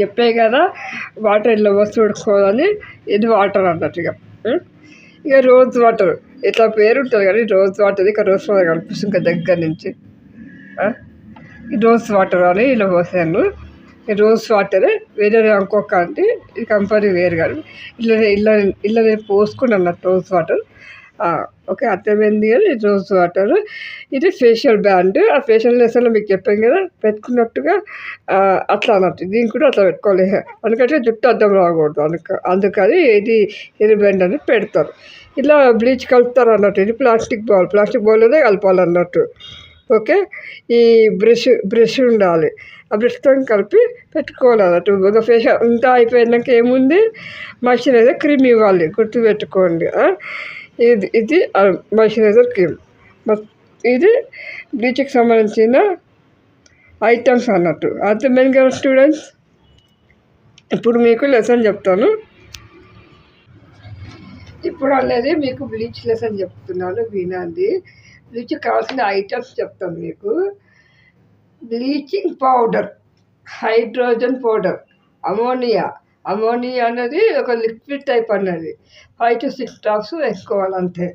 చెప్పే కదా వాటర్ ఇట్లా వస్తు అని ఇది వాటర్ అన్నట్టు ఇక. ఇక రోజ్ వాటర్ ఇట్లా పేరు ఉంటుంది కానీ రోజ్ వాటర్ ఇక రోజ్ వాటర్ కనిపిస్తుంది ఇంకా దగ్గర నుంచి. ఈ రోజ్ వాటర్ అని ఇలా పోసాను. ఈ రోజ్ వాటర్ వేరే ఇంకొక అంటే ఇది కంపెనీ వేరు కానీ ఇలా ఇలా ఇలా నేను పోసుకున్నాను అన్నట్టు రోజ్ వాటర్ ఓకే అర్థమైంది కానీ ఇది రోజ్ వాటర్ ఇది ఫేషియల్ బ్యాండ్ ఆ ఫేషియల్ లెసన్లో మీకు చెప్పాను కదా పెట్టుకున్నట్టుగా అట్లా అన్నట్టు. దీనికి కూడా అట్లా పెట్టుకోవాలి. ఎందుకంటే జుట్టు అద్దం రాకూడదు. అందుక అందుకని ఇది హెయిర్ బ్యాండ్ అని పెడతారు. ఇలా బ్లీచ్ కలుపుతారు అన్నట్టు. ఇది ప్లాస్టిక్ బౌల్ ప్లాస్టిక్ బౌల్లోనే కలపాలన్నట్టు ఓకే? ఈ బ్రష్ బ్రష్ ఉండాలి. ఆ బ్రష్తో కలిపి పెట్టుకోవాలి అన్నట్టు. ఒక ఫేషియల్ ఇంత అయిపోయినాక ఏముంది? మాయిశ్చరైజర్ క్రీమ్ ఇవ్వాలి. గుర్తు పెట్టుకోండి ఇది ఇది మాయిశ్చరైజర్ క్రీమ్ ఇది బ్లీచ్కి సంబంధించిన ఐటమ్స్ అన్నట్టు. అర్థమైంది కదా స్టూడెంట్స్ ఇప్పుడు మీకు లెసన్ చెప్తాను. ఇప్పుడు అనేది మీకు బ్లీచ్ లెసన్ చెప్తున్నాను వినండి. బ్లీచ్ కావాల్సిన ఐటమ్స్ చెప్తాను మీకు. Bleaching powder hydrogen powder ammonia ammonia అనేది ఒక లిక్విడ్ టైప్ అన్నది. ఫైవ్ టు సిక్స్ డ్రాప్స్ వేసుకోవాలి అంతే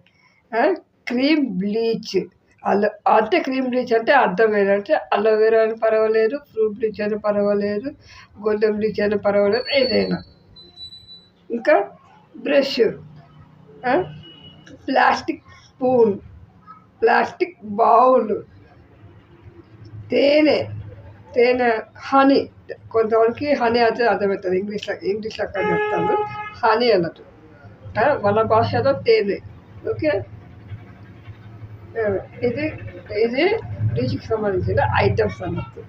క్రీమ్ బ్లీచ్. అల్ల అంటే క్రీమ్ బ్లీచ్ అంటే అర్థం ఏంటంటే అలోవెరా అని పర్వాలేదు ఫ్రూట్ బ్లీచ్ అని పర్వాలేదు గోల్డెన్ బ్లీచ్ అని పర్వాలేదు ఏదైనా. ఇంకా brush. Plastic spoon. Plastic bowl. తేనె. తేనె హనీ కొంతమందికి హనీ అయితే అర్థమవుతుంది ఇంగ్లీష్లో ఇంగ్లీష్లో అక్కడ చెప్తాను హనీ అన్నట్టు ఆ, మన భాషలో తేనె ఓకే ఆ, ఇది ఇది రుచికి సంబంధించిన ఐటమ్స్ అన్నట్టు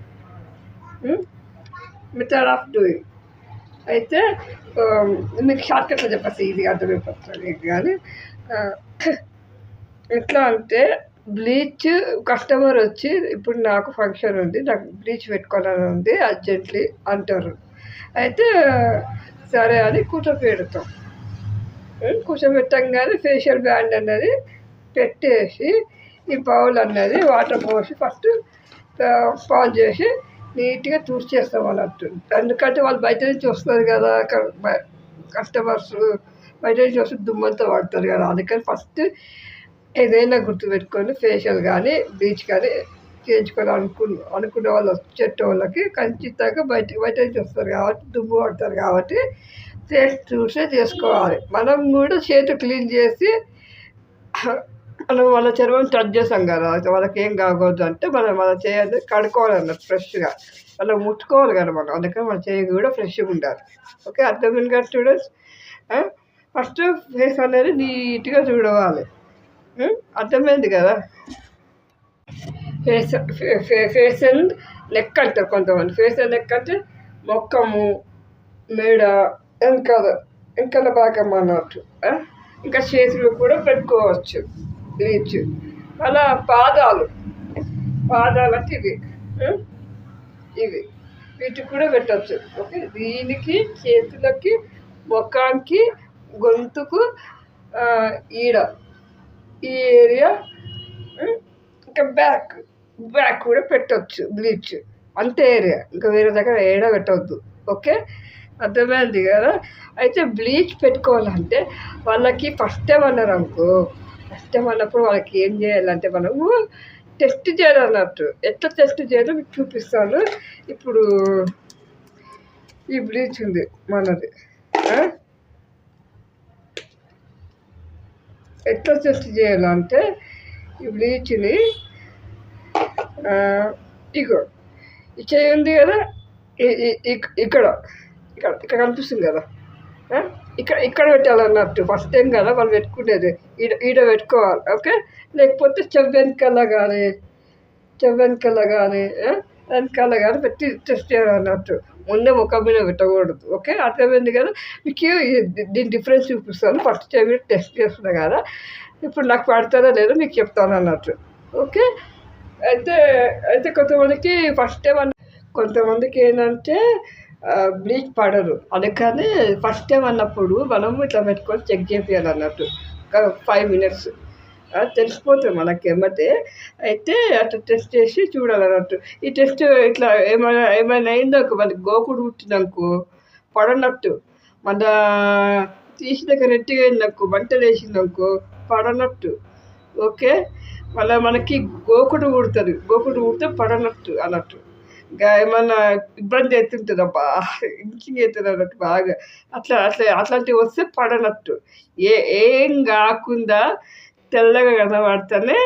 మెథడ్ ఆఫ్ డూయింగ్ అయితే ఆ, మీకు షార్ట్కట్లో చెప్పేసి ఇది అర్థమైపోతుంది కానీ ఆ, ఎట్లా అంటే బ్లీచ్ కస్టమర్ వచ్చి ఇప్పుడు నాకు ఫంక్షన్ ఉంది నాకు బ్లీచ్ పెట్టుకోవాలని ఉంది అర్జెంట్లీ అంటారు. అయితే సరే అని కూర్చోపెడతాం ఉం, కూర్చోబెట్టంగానే ఫేషియల్ బ్యాండ్ అన్నది పెట్టేసి ఈ బౌల్ అన్నది వాటర్ పోసి ఫస్ట్ పాన్ చేసి నీట్గా తుడిచేస్తాం అన్నట్టు. ఎందుకంటే వాళ్ళు బయట నుంచి వస్తారు కదా కస్టమర్స్ బయట నుంచి వస్తే దుమ్మంతా పడతారు కదా అందుకని ఫస్ట్ ఏదైనా గుర్తుపెట్టుకొని ఫేషియల్ కానీ బ్లీచ్ కానీ చేయించుకొని అనుకు అనుకునే వాళ్ళు చెట్టు వాళ్ళకి ఖచ్చితంగా బయట బయట నుంచి వస్తారు కాబట్టి దుమ్ము పడతారు కాబట్టి ఫేస్ చూసే చేసుకోవాలి. మనం కూడా చేతి క్లీన్ చేసి మనం వాళ్ళ చర్మం టచ్ చేస్తాం కదా వాళ్ళకి ఏం కాకూడదు అంటే మనం మన చేయాలి కడుక్కోవాలి అన్నట్టు ఫ్రెష్గా. మనం ముట్టుకోవాలి కదా మనం అందుకని మన చేయి కూడా ఫ్రెష్గా ఉండాలి. ఓకే అర్థమైంది కదా స్టూడెంట్స్? ఫస్ట్ ఫేస్ అనేది నీట్గా చూడవాలి. అర్థమైంది కదా? ఫేస్ ఫేస్ అండ్ నెక్ అంటారు కొంతమంది. ఫేస్ అండ్ నెక్ అంటే మొక్కము మేడ ఇంకా వెనకాల భాగం అన్నట్టు ఇంకా చేతులు కూడా పెట్టుకోవచ్చు బ్లీచ్. అలా పాదాలు. పాదాలు అంటే ఇవి ఇవి. వీటికి కూడా పెట్టచ్చు. ఓకే? దీనికి చేతులకి ముఖానికి గొంతుకు ఈడ. ఈ ఏరియా ఇంకా బ్యాక్ బ్యాక్ కూడా పెట్టవచ్చు బ్లీచ్ అంతే ఏరియా ఇంకా వేరే దగ్గర ఏడా పెట్టవద్దు ఓకే? అర్థమైంది కదా? అయితే బ్లీచ్ పెట్టుకోవాలంటే వాళ్ళకి ఫస్ట్ టైం అన్నారు అనుకో. ఫస్ట్ టైం అన్నప్పుడు వాళ్ళకి ఏం చేయాలంటే మనము టెస్ట్ చేయాలన్నట్టు ఎట్లా టెస్ట్ చేయాలో మీకు చూపిస్తాను. ఇప్పుడు ఈ బ్లీచ్ ఉంది మనది ఆ? ఎట్లా టెస్ట్ చేయాలంటే ఈ బ్లీచ్ని ఇగో ఈ చేయి ఉంది కదా ఇక్కడ ఇక్కడ ఇక్కడ కనిపిస్తుంది కదా ఇక్కడ ఇక్కడ పెట్టాలన్నట్టు ఫస్ట్ టైం కదా వాళ్ళు పెట్టుకునేది ఈడ ఈడ పెట్టుకోవాలి ఓకే? లేకపోతే చెవ్వెనకాల కానీ చెవ్వెనకాల కానీ వెనకాల కానీ పెట్టి టెస్ట్ చేయాలన్నట్టు. ముందే ముఖం మీద పెట్టకూడదు. ఓకే? అర్థమైంది కదా? మీకు దీని డిఫరెన్స్ చూపిస్తాను. ఫస్ట్ టైం టెస్ట్ చేస్తున్నా కదా? ఇప్పుడు నాకు పడతారా లేదో మీకు చెప్తాను అన్నట్టు. ఓకే? అయితే అయితే కొంతమందికి ఫస్ట్ టైం అన్న కొంతమందికి ఏంటంటే బ్లీచ్ పడరు అందుకని ఫస్ట్ టైం అన్నప్పుడు మనం ఇట్లా పెట్టుకొని చెక్ చేయాలి అన్నట్టు. ఒక ఫైవ్ మినిట్స్ తెలిసిపోతుంది మనకి ఏమంటే. అయితే అట్లా టెస్ట్ చేసి చూడాలన్నట్టు. ఈ టెస్ట్ ఇట్లా ఏమైనా ఏమైనా అయిందో మనకి గోకుడు పుట్టిందనుకో పడనట్టు మన తీసినాక రెట్టిగా అయిందనుకో మంటలు వేసిందనుకో పడనట్టు ఓకే? మళ్ళీ మనకి గోకుడు కుడుతుంది గోకుడు కుడితే పడనట్టు అన్నట్టు. ఇంకా ఏమన్నా ఇబ్బంది అవుతుంటుంది అబ్బా ఇంకింగ్ అవుతుంది అన్నట్టు బాగా. అట్లా అట్లా అట్లాంటివి వస్తే పడనట్టు ఏ ఏం కాకుండా తెల్లగా కనబడతలే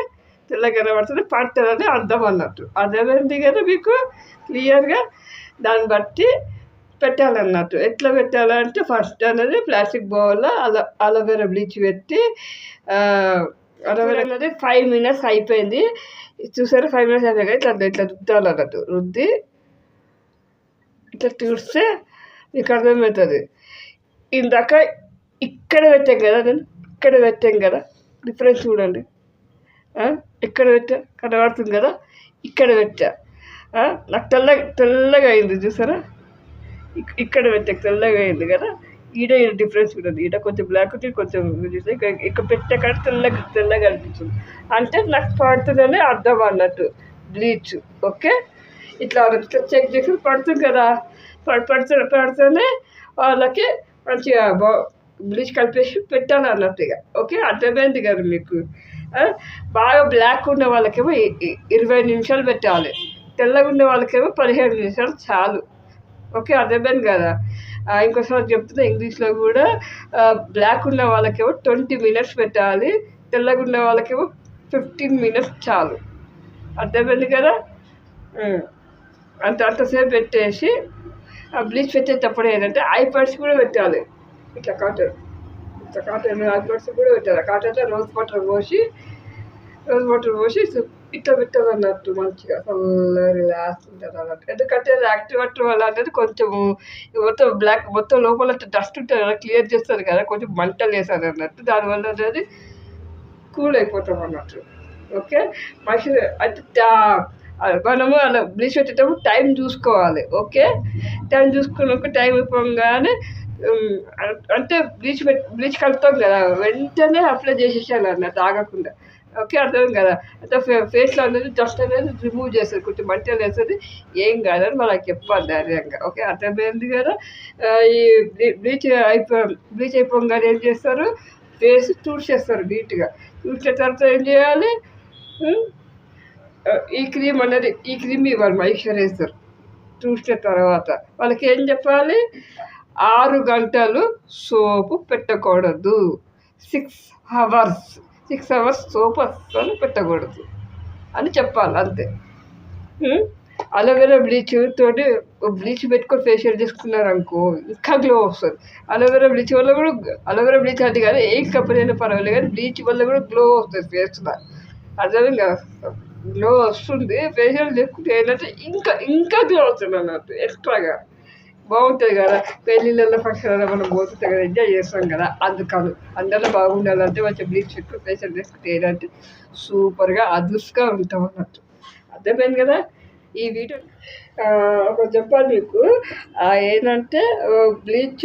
తెల్లగా కనబడితేనే పడుతుందని అర్థం అన్నట్టు. అర్థమైంది కదా మీకు? క్లియర్గా దాన్ని బట్టి పెట్టాలన్నట్టు. ఎట్లా పెట్టాలంటే ఫస్ట్ అనేది ప్లాస్టిక్ బౌల్లో అలో అలోవెరా బ్లీచ్ పెట్టి అలోవెరా అనేది ఫైవ్ మినిట్స్ అయిపోయింది. చూసారా? ఫైవ్ మినిట్స్ అయిపోయాక ఇట్లా ఇట్లా రుద్దాలి అన్నట్టు రుద్ది ఇట్లా చూస్తే మీకు అర్థమవుతుంది. ఇందాక ఇక్కడ పెట్టాం కదా నేను ఇక్కడ పెట్టాం కదా? డిఫరెన్స్ చూడండి. ఇక్కడ పెట్టా? కనబడుతుంది కదా? ఇక్కడ పెట్టా. నాకు తెల్లగా తెల్లగా అయింది చూసారా? ఇక్కడ పెట్టా తెల్లగా అయింది కదా? ఈడ డిఫరెన్స్ ఉంటుంది ఈడ కొంచెం బ్లాక్ ఉంటుంది కొంచెం ఇక్కడ పెట్టే కాడ తెల్లగా తెల్లగా అనిపిస్తుంది అంటే నాకు పడుతుందనే అర్థం అన్నట్టు. Bleach okay? ఇట్లా చెక్ చేసి పడుతుంది కదా? పడుతు పడితేనే వాళ్ళకి మంచిగా బా బ్లీచ్ కలిపేసి పెట్టాలి అన్నట్టుగా. ఓకే? అర్థమైంది కదా మీకు? బాగా బ్లాక్ ఉన్న వాళ్ళకేమో ఇరవై నిమిషాలు పెట్టాలి. తెల్లగా ఉన్న వాళ్ళకేమో పదిహేను నిమిషాలు చాలు. ఓకే? అర్థమైంది కదా? ఇంకోసారి చెప్తున్నా ఇంగ్లీష్లో కూడా బ్లాక్ ఉన్న వాళ్ళకేమో ట్వంటీ మినిట్స్ పెట్టాలి. తెల్లగా ఉన్న వాళ్ళకేమో ఫిఫ్టీన్ మినిట్స్ చాలు. అర్థమైంది కదా? అంత అంతసేపు పెట్టేసి ఆ బ్లీచ్ పెట్టేటప్పుడు ఏంటంటే ఐ పర్స్ కూడా పెట్టాలి. ఇట్లా కాటన్ ఇట్లా కాటన్ ఐ పర్స్ కూడా పెట్టారు కాటన్లో రోజ్ వాటర్ పోసి రోజ్ వాటర్ పోసి ఇట్లా పెట్టాలి అన్నట్టు మంచిగా ఫుల్ రిలాక్స్ ఉంటుంది అన్నట్టు. ఎందుకంటే యాక్టివ్ వాటర్ వల్ల అనేది కొంచెం మొత్తం బ్లాక్ మొత్తం లోపల డస్ట్ ఉంటుంది కదా క్లియర్ చేస్తారు కదా కొంచెం మంటలు వేస్తారు అన్నట్టు. దానివల్ల అనేది కూల్ అయిపోతాం అన్నట్టు. ఓకే? మనిషి అయితే మనము అలా బ్లీచ్ పెట్టేటప్పుడు టైం చూసుకోవాలి. ఓకే? టైం చూసుకున్నాక టైం అయిపోగానే అంటే బ్లీచ్ పెట్ బ్లీచ్ కలుపుతాం కదా వెంటనే అప్లై చేసేసాను అన్న తాగకుండా ఓకే అర్థం కదా? అంటే ఫేస్లో అనేది డస్ట్ అనేది రిమూవ్ చేస్తుంది కొంచెం మంటలు వేస్తుంది. ఏం కాదని మనకు చెప్పాలి ధైర్యంగా. ఓకే అర్థమైంది కదా? ఈ బ్లీచ్ అయిపో బ్లీచ్ అయిపోగానే ఏం చేస్తారు? ఫేస్ చేస్తారు నీట్గా తుడిచిన తర్వాత ఏం చేయాలి? ఈ క్రీమ్ అనేది ఈ క్రీమ్ ఇవ్వాలి మైశ్చరైజర్ చూసిన తర్వాత. వాళ్ళకి ఏం చెప్పాలి? ఆరు గంటలు సోపు పెట్టకూడదు. Six hours six hours soap అస్సలు పెట్టకూడదు అని చెప్పాలి అంతే. అలోవెరా బ్లీచ్ తోటి బ్లీచ్ పెట్టుకొని ఫేషియల్ చేసుకున్నారు అనుకో ఇంకా గ్లో వస్తుంది. అలోవెరా బ్లీచ్ వల్ల కూడా అలోవెరా బ్లీచ్ అది కానీ ఏ కంపెనీ అయినా పర్వాలేదు కానీ బ్లీచ్ వల్ల కూడా గ్లో వస్తుంది ఫేస్లో అర్థమైంది? గ్లో వస్తుంది ఫేషియల్ చేసుకుంటే ఏంటంటే ఇంకా ఇంకా గ్లో వస్తుంది అన్నట్టు ఎక్స్ట్రాగా బాగుంటుంది కదా. పెళ్ళిళ్ళలో ఫంక్షన్లలో మనం పోతుంటే కదా ఎంజాయ్ చేస్తాం కదా. అందుకని అందరిలో బాగుండాలంటే మంచి బ్లీచ్ చెట్టు ఫేషియల్ చేసుకుంటే ఏంటంటే సూపర్గా అదుసుగా ఉంటాం అన్నట్టు. అర్థమైంది కదా? ఈ వీడియో ఒక చెప్పాలి మీకు. ఏంటంటే బ్లీచ్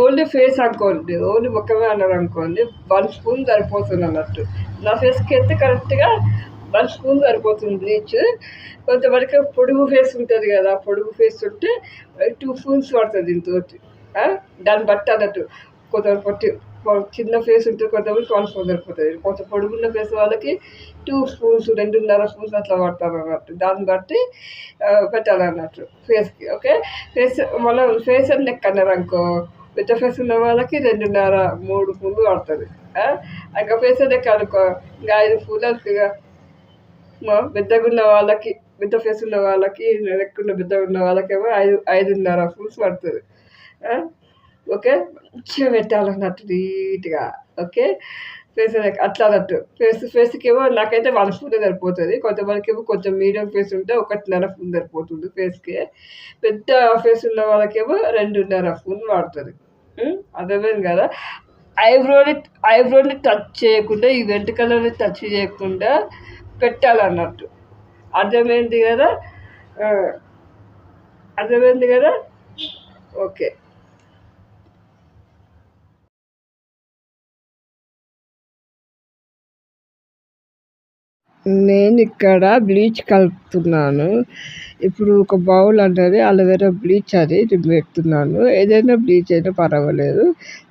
ఓన్లీ ఫేస్ అనుకోండి ఓన్లీ ముఖమే అన్నారు అనుకోండి వన్ స్పూన్ సరిపోతుంది అన్నట్టు. నా ఫేస్కి అయితే కరెక్ట్గా వన్ స్పూన్ సరిపోతుంది. బ్లీచ్ కొంతవరకు పొడుగు ఫేస్ ఉంటుంది కదా పొడుగు ఫేస్ ఉంటే టూ స్పూన్స్ పడుతుంది దీంతో దాన్ని బట్టి అన్నట్టు. కొంతవరకు పొట్టి చిన్న ఫేస్ ఉంటుంది కొంతవరకు వన్ స్పూన్ సరిపోతుంది. కొంత పొడుగున్న ఫేస్ వాళ్ళకి టూ స్పూన్స్ రెండున్నర స్పూన్స్ అట్లా పడతారు అన్నట్టు. దాన్ని బట్టి పెట్టాలన్నట్టు ఫేస్కి ఓకే? ఫేస్ మళ్ళీ ఫేస్ అని లెక్క అన్నారు అనుకో. పెద్ద ఫేస్ ఉన్న వాళ్ళకి రెండున్నర మూడు పూలు పడుతుంది. ఇంకా ఫేస్ నెక్ అనుకో. ఇంకా ఐదు స్పూన్లు మా పెద్దగా ఉన్న వాళ్ళకి పెద్ద ఫేస్ ఉన్న వాళ్ళకి లెక్కున్న పెద్దగా ఉన్న వాళ్ళకేమో ఐదు ఐదున్నర ఫుల్స్ పడుతుంది. ఓకే? మంచిగా పెట్టాలన్నట్టు నీట్గా ఓకే? ఫేస్ అట్లా అన్నట్టు. ఫేస్ ఫేస్కి ఏమో నాకైతే వన్ ఫుల్ సరిపోతుంది. కొంతమందికి ఏమో కొంచెం మీడియం ఫేస్ ఉంటే ఒకటిన్నర ఫుల్ సరిపోతుంది ఫేస్కి పెద్ద ఫేస్ ఉన్న వాళ్ళకేమో రెండున్నర ఫుల్ వాడుతుంది అర్థమైంది కదా? ఐబ్రోని ఐబ్రోని టచ్ చేయకుండా ఈ వెంట్రుకలని టచ్ చేయకుండా పెట్టాలన్నట్టు. అర్థమైంది కదా? అర్థమైంది కదా? ఓకే. నేను ఇక్కడ బ్లీచ్ కలుపుతున్నాను. ఇప్పుడు ఒక బౌల్ అనేది అలోవెరా బ్లీచ్ అది పెడుతున్నాను ఏదైనా బ్లీచ్ అయినా పర్వాలేదు.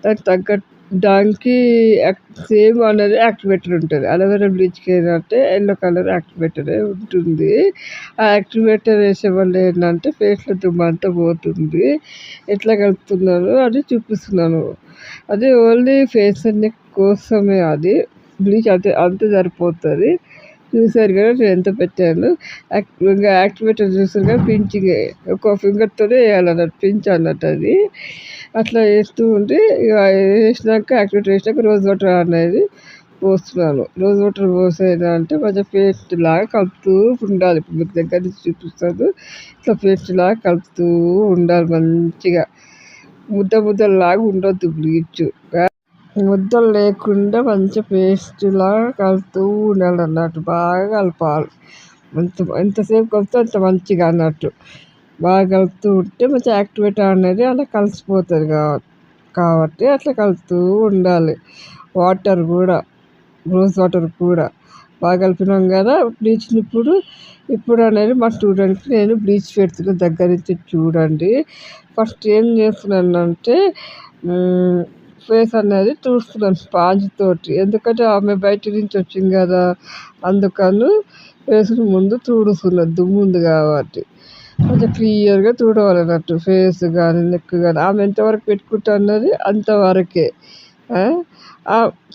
దానికి తగ్గట్టు దానికి సేమ్ అనేది యాక్టివేటర్ ఉంటుంది. అలోవెరా బ్లీచ్కి ఏంటంటే ఎల్లో కలర్ యాక్టివేటర్ ఉంటుంది. ఆ యాక్టివేటర్ వేసే వల్ల ఏంటంటే ఫేస్లో దుమ్ము అంతా పోతుంది. ఎట్లా కలుపుతున్నాను అది చూపిస్తున్నాను. అది ఓన్లీ ఫేస్ అన్ని కోసమే. అది బ్లీచ్ అంతే అంతే సరిపోతుంది. చూశారు కదా నేను ఎంత పెట్టాను ఇంకా యాక్టివేటర్ చూసారు కదా పించింగ్ ఒక ఫింగర్తోనే వేయాలన్నట్టు పించ్ అన్నట్టు అది. అట్లా వేస్తూ ఉంటే ఇక వేసినాక యాక్టివేటర్ వేసినాక రోజ్ వాటర్ అనేది పోస్తున్నాను. రోజ్ వాటర్ పోసేదంటే కొంచెం పేస్ట్ లాగా కలుపుతూ ఉండాలి. ఇప్పుడు మీకు దగ్గర నుంచి చూపిస్తాను. ఇట్లా పేస్ట్ లాగా కలుపుతూ ఉండాలి మంచిగా. ముద్ద ముద్దలాగా ఉండొద్దు బ్లీచ్ ముద్దలు లేకుండా మంచి పేస్ట్ కలుపుతూ ఉండాలి అన్నట్టు బాగా కలపాలి. ఎంత ఎంతసేపు కలిపితే అంత మంచిగా అన్నట్టు. బాగా కలుపుతూ ఉంటే మంచి యాక్టివేట్ అనేది అలా కలిసిపోతుంది కాబట్టి కాబట్టి అట్లా కలుపుతూ ఉండాలి. వాటర్ కూడా రోజ్ వాటర్ కూడా. బాగా కలిపినాం కదా బ్లీచ్ని ఇప్పుడు ఇప్పుడు అనేది మా స్టూడెంట్కి నేను బ్లీచ్ పెడుతున్న దగ్గర నుంచి చూడండి. ఫస్ట్ ఏం చేస్తున్నానంటే ఫేస్ అనేది చూస్తున్నాను స్పాంజ్ తోటి. ఎందుకంటే ఆమె బయట నుంచి వచ్చింది కదా అందుకని ఫేస్ని ముందు తుడుస్తున్నది దుమ్ము ఉంది కాబట్టి. కొంచెం క్లియర్గా తుడవాలన్నట్టు ఫేస్ కానీ నెక్ కానీ ఆమె ఎంతవరకు పెట్టుకుంటా అన్నది అంతవరకే. ఆ?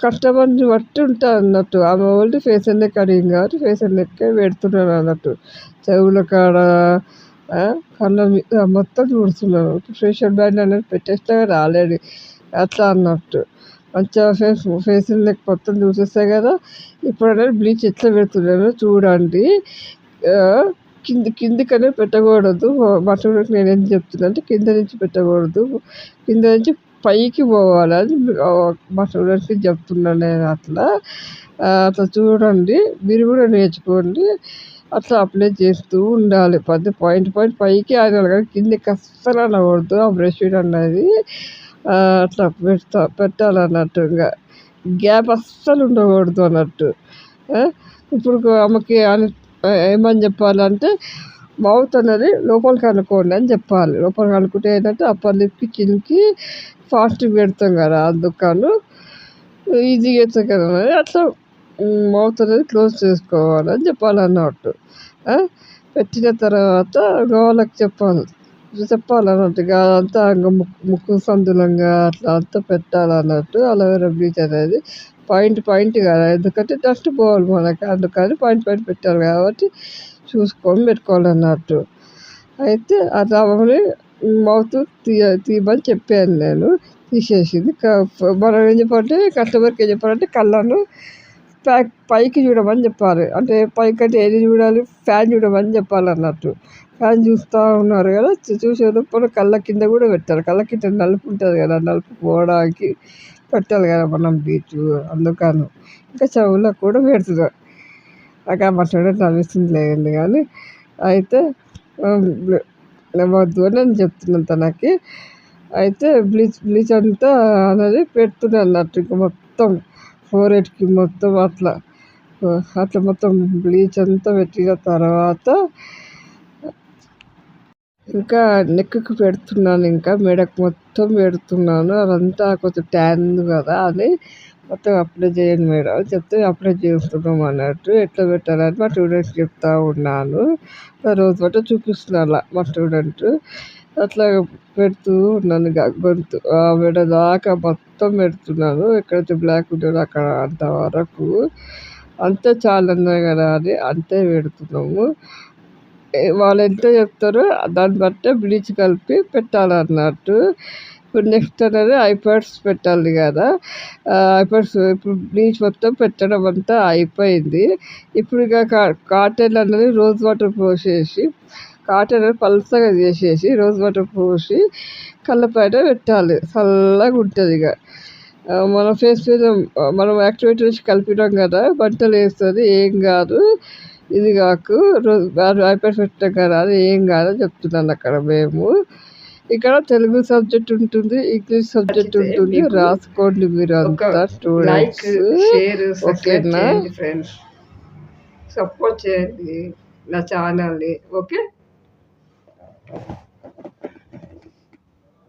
కస్టమర్ని బట్టి ఉంటుంది అన్నట్టు. ఆమె ఓన్లీ ఫేస్ అండ్ నెక్ అడిగింది కాబట్టి ఫేస్ అండ్ నెక్ పెడుతున్నాను అన్నట్టు. చెవుల కాడ కళ్ళ మీద మొత్తం చూడుతున్నాను ఫేషియల్ బ్యాండ్ అనేది పెట్టేస్తా కదా ఆల్రెడీ అట్లా అన్నట్టు. మంచిగా ఫేస్ ఫేస్ అండ్ మొత్తం చూసేస్తే కదా ఇప్పుడు అనేది బ్లీచ్ ఎట్లా పెడుతున్నానో చూడండి. కింద కింది కిందికనే పెట్టకూడదు. మటన్కి నేను ఏం చెప్తున్నా అంటే కింద నుంచి పెట్టకూడదు. కింద నుంచి పైకి పోవాలి అది మా చెప్తున్నాను నేను అట్లా. అట్లా చూడండి. మీరు కూడా నేర్చుకోండి. అట్లా అప్లై చేస్తూ ఉండాలి. పది పాయింట్ పాయింట్ పైకి ఆనాలి కానీ కిందకి అస్సలు అనకూడదు ఆ బ్రష్ అన్నది అట్లా పెడతా పెట్టాలన్నట్టు ఇంకా గ్యాప్ అస్సలు ఉండకూడదు అన్నట్టు. ఇప్పుడు ఆమెకి అని ఏమని చెప్పాలంటే మౌత్ అనేది లోపలికి అనుకోండి అని చెప్పాలి. లోపలికి అనుకుంటే ఏంటంటే అప్పర్ లిప్కి చిన్కి ఫాస్ట్గా పెడతాం కదా అందుకను ఈజీగా అవుతుంది కదా అని. అట్లా మౌత్ అనేది క్లోజ్ చేసుకోవాలని చెప్పాలన్నట్టు. పెట్టిన తర్వాత వాళ్ళకి చెప్పాలి. చెప్పాలన్నట్టు అంతా అదంతా ముక్కు సందులంగా అట్లా అంతా పెట్టాలన్నట్టు అలోవెరా బ్లీచ్ అనేది పాయింట్ పాయింట్ కదా. ఎందుకంటే డస్ట్ పోవాలి మనకి అందుకని పాయింట్ పాయింట్ పెట్టాలి కాబట్టి చూసుకొని పెట్టుకోవాలన్నట్టు. అయితే ఆ రవ్వని మౌత్ తీయ తీయమని చెప్పాను నేను. తీసేసింది. మనం ఏం చెప్పాలంటే కస్టమర్కి ఏం చెప్పాలంటే కళ్ళను ప్యాక్ పైకి చూడమని చెప్పాలి. అంటే పైకి అంటే ఏది చూడాలి? ఫ్యాన్ చూడమని చెప్పాలన్నట్టు. అన్నట్టు ఫ్యాన్ చూస్తూ ఉన్నారు కదా. చూసేటప్పుడు కళ్ళ కింద కూడా పెట్టాలి కళ్ళ కింద నలుపు ఉంటుంది కదా. నలుపు పోవడానికి పెట్టాలి కదా మనం బీచ్ అందుకని. ఇంకా చెవులకు కూడా పెడుతున్నాం నాకు ఆ మటన్ నవ్విస్తుంది లేదు కానీ అయితే వద్దు అని నేను చెప్తున్నాను తనకి. అయితే బ్లీచ్ బ్లీచ్ అంతా అనేది పెడుతున్నాను అన్నట్టు ఇంకా మొత్తం. ఫోర్ ఎయిట్కి మొత్తం అట్లా. అట్లా మొత్తం బ్లీచ్ అంతా పెట్టిన తర్వాత ఇంకా నెక్కి పెడుతున్నాను ఇంకా మెడకు మొత్తం పెడుతున్నాను. అదంతా కొంచెం ట్యాన్ కదా అని మొత్తం అప్లై చేయండి మేడం అని చెప్తే అప్లై చేస్తున్నాం అన్నట్టు. ఎట్లా పెట్టాలని మా స్టూడెంట్స్ చెప్తా ఉన్నాను. రోజు పట్ల చూపిస్తున్నాను అలా మా స్టూడెంట్. అట్లా పెడుతూ ఉన్నాను గొంతు. ఆ మెడ దాకా మొత్తం పెడుతున్నాను. ఎక్కడైతే బ్లాక్ ఉంటుందో అక్కడ అంతవరకు అంతే చాలా కదా అని అంతే పెడుతున్నాము. వాళ్ళు ఎంత చెప్తారో దాన్ని బట్టే బ్లీచ్ కలిపి పెట్టాలన్నట్టు. ఇప్పుడు నెక్స్ట్ అనేది ఐపాడ్స్ పెట్టాలి కదా. ఐపాడ్స్ ఇప్పుడు బ్లీచ్ మొత్తం పెట్టడం అంతా అయిపోయింది. ఇప్పుడు ఇక కా- కాటన్ అనేది రోజ్ వాటర్ పోసేసి కాటన్ అనేది పల్చగా చేసేసి రోజ్ వాటర్ పోసి కళ్ళ పెట్టాలి. చల్లగా ఉంటుంది ఇక. మన ఫేస్ మీద మనం యాక్టివేట్ చేసి కలిపినాం కదా బట్టలు వేస్తుంది ఏం కాదు. ఇది కాకు ఐపాడ్ పెట్టాం కదా అది ఏం కాదని చెప్తున్నాను అక్కడ మేము. ఇక్కడ తెలుగు సబ్జెక్ట్ ఉంటుంది ఇంగ్లీష్ సబ్జెక్ట్ ఉంటుంది రాసుకోండి మీరు అంతా స్టూడెంట్స్. ఓకేనా? ఫ్రెండ్స్. సపోర్ట్ చేయండి నా ఛానల్ని ఓకే?